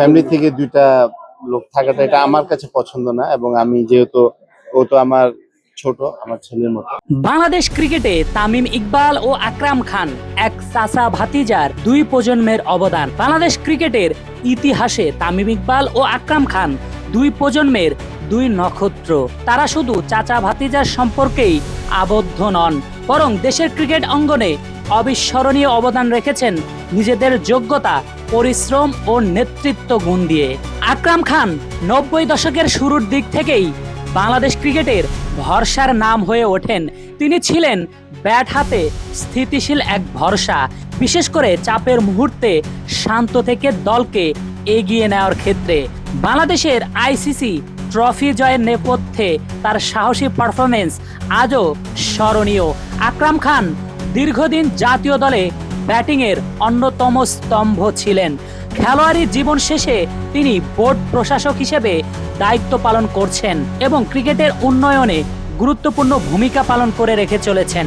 Family থেকে দুইটা লোক থাকাটা এটা আমার কাছে পছন্দ না এবং আমি যেহেতু ও তো আমার ছোট, আমার ছেলের মতো। বাংলাদেশ ক্রিকেটে তামিম ইকবাল ও আকরাম খান এক চাচা ভাতিজার দুই প্রজন্মের অবদান। বাংলাদেশ ক্রিকেটের ইতিহাসে তামিম ইকবাল ও আকরাম খান দুই প্রজন্মের দুই নক্ষত্র। তারা শুধু চাচা ভাতিজার সম্পর্কেই আবদ্ধ নন, বরং দেশের ক্রিকেট অঙ্গনে অবিস্মরণীয় অবদান রেখেছেন নিজেদের যোগ্যতা, পরিশ্রম ও নেতৃত্ব গুণ দিয়ে। আকরাম খান নব্বই দশকের শুরুর দিক থেকেই বাংলাদেশ ক্রিকেটের ভরসার নাম হয়ে ওঠেন। তিনি ছিলেন ব্যাট হাতে স্থিতিশীল এক ভরসা, বিশেষ করে চাপের মুহূর্তে শান্ত থেকে দলকে এগিয়ে নেওয়ার ক্ষেত্রে। বাংলাদেশের আইসিসি ট্রফি জয়ের নেপথ্যে তার সাহসী পারফরমেন্স আজও স্মরণীয়। আকরাম খান দীর্ঘদিন জাতীয় দলে ব্যাটিংয়ের অন্যতম স্তম্ভ ছিলেন। খেলোয়াড়ি জীবন শেষে তিনি বোর্ড প্রশাসক হিসেবে দায়িত্ব পালন করছেন এবং ক্রিকেটের উন্নয়নে গুরুত্বপূর্ণ ভূমিকা পালন করে রেখে চলেছেন।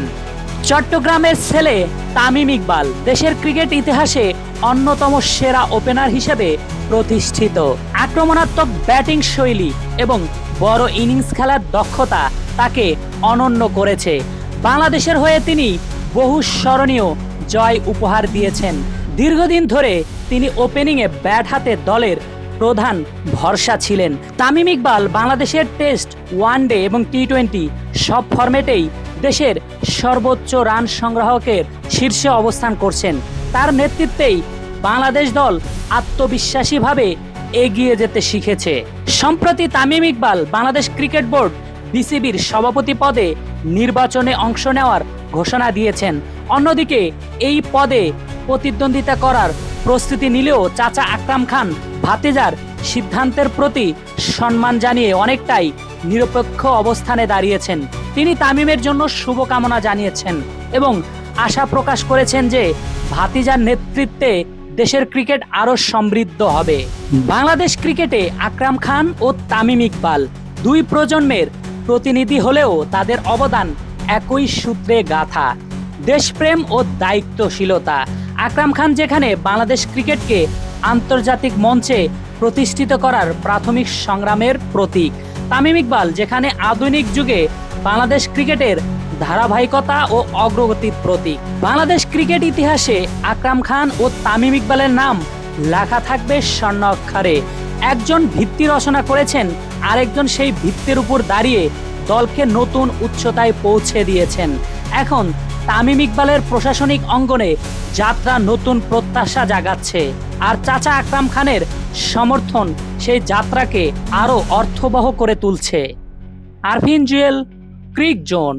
চট্টগ্রামের ছেলে তামিম ইকবাল দেশের ক্রিকেট ইতিহাসে অন্যতম সেরা ওপেনার হিসেবে প্রতিষ্ঠিত। আক্রমণাত্মক ব্যাটিং শৈলী এবং বড় ইনিংস খেলার দক্ষতা তাকে অনন্য করেছে। বাংলাদেশের হয়ে তিনি বহু স্মরণীয় জয় উপহার দিয়েছেন। দীর্ঘদিন ধরে তিনি ওপেনিংয়ে ব্যাট হাতে দলের প্রধান ভরসা ছিলেন। তামিম ইকবাল বাংলাদেশের টেস্ট, ওয়ানডে এবং টি টোয়েন্টি সব ফরম্যাটেই দেশের সর্বোচ্চ রান সংগ্রাহকের শীর্ষে অবস্থান করছেন। তার নেতৃত্বেই বাংলাদেশ দল আত্মবিশ্বাসীভাবে এগিয়ে যেতে শিখেছে। সম্প্রতি তামিম ইকবাল বাংলাদেশ ক্রিকেট বোর্ড বিসিবির সভাপতি পদে নির্বাচনে অংশ নেওয়ার ঘোষণা দিয়েছেন। অন্যদিকে, এই পদে প্রতিদ্বন্দ্বিতা করার প্রস্তুতি নিলেও চাচা আকরাম খান ভাতিজার সিদ্ধান্তের প্রতি সম্মান জানিয়ে অনেকটাই নিরপেক্ষ অবস্থানে দাঁড়িয়েছেন। তিনি তামিমের জন্য শুভকামনা জানিয়েছেন এবং আশা প্রকাশ করেছেন যে ভাতিজার নেতৃত্বে দেশের ক্রিকেট আরও সমৃদ্ধ হবে। বাংলাদেশ ক্রিকেটে আকরাম খান ও তামিম ইকবাল, দুই প্রজন্মের প্রতিনিধি হলেও তাদের অবদান একই সূত্রে গাথা। দেশপ্রেম ও দায়িত্বশীলতা। আকরাম খান যেখানে বাংলাদেশ ক্রিকেটকে আন্তর্জাতিক মঞ্চে প্রতিষ্ঠিত করার প্রাথমিক সংগ্রামের প্রতীক, তামিম ইকবাল যেখানে আধুনিক যুগে বাংলাদেশ ক্রিকেটের ধারাবাহিকতা ও অগ্রগতির প্রতীক। বাংলাদেশ ক্রিকেট ইতিহাসে আকরাম খান ও তামিম ইকবালের নাম লেখা থাকবে স্বর্ণ অক্ষরে একজন ভিত্তি রচনা করেছেন আরেকজন সেই ভিত্তির উপর দাঁড়িয়ে দলকে নতুন উচ্চতায় পৌঁছে দিয়েছেন। এখন তামিম ইকবালের প্রশাসনিক অঙ্গনে যাত্রা নতুন প্রত্যাশা জাগাচ্ছে। আর চাচা আকরাম খানের সমর্থন সেই যাত্রাকে আরও অর্থবহ করে তুলছে। Arfin Jewel, Cric Zone.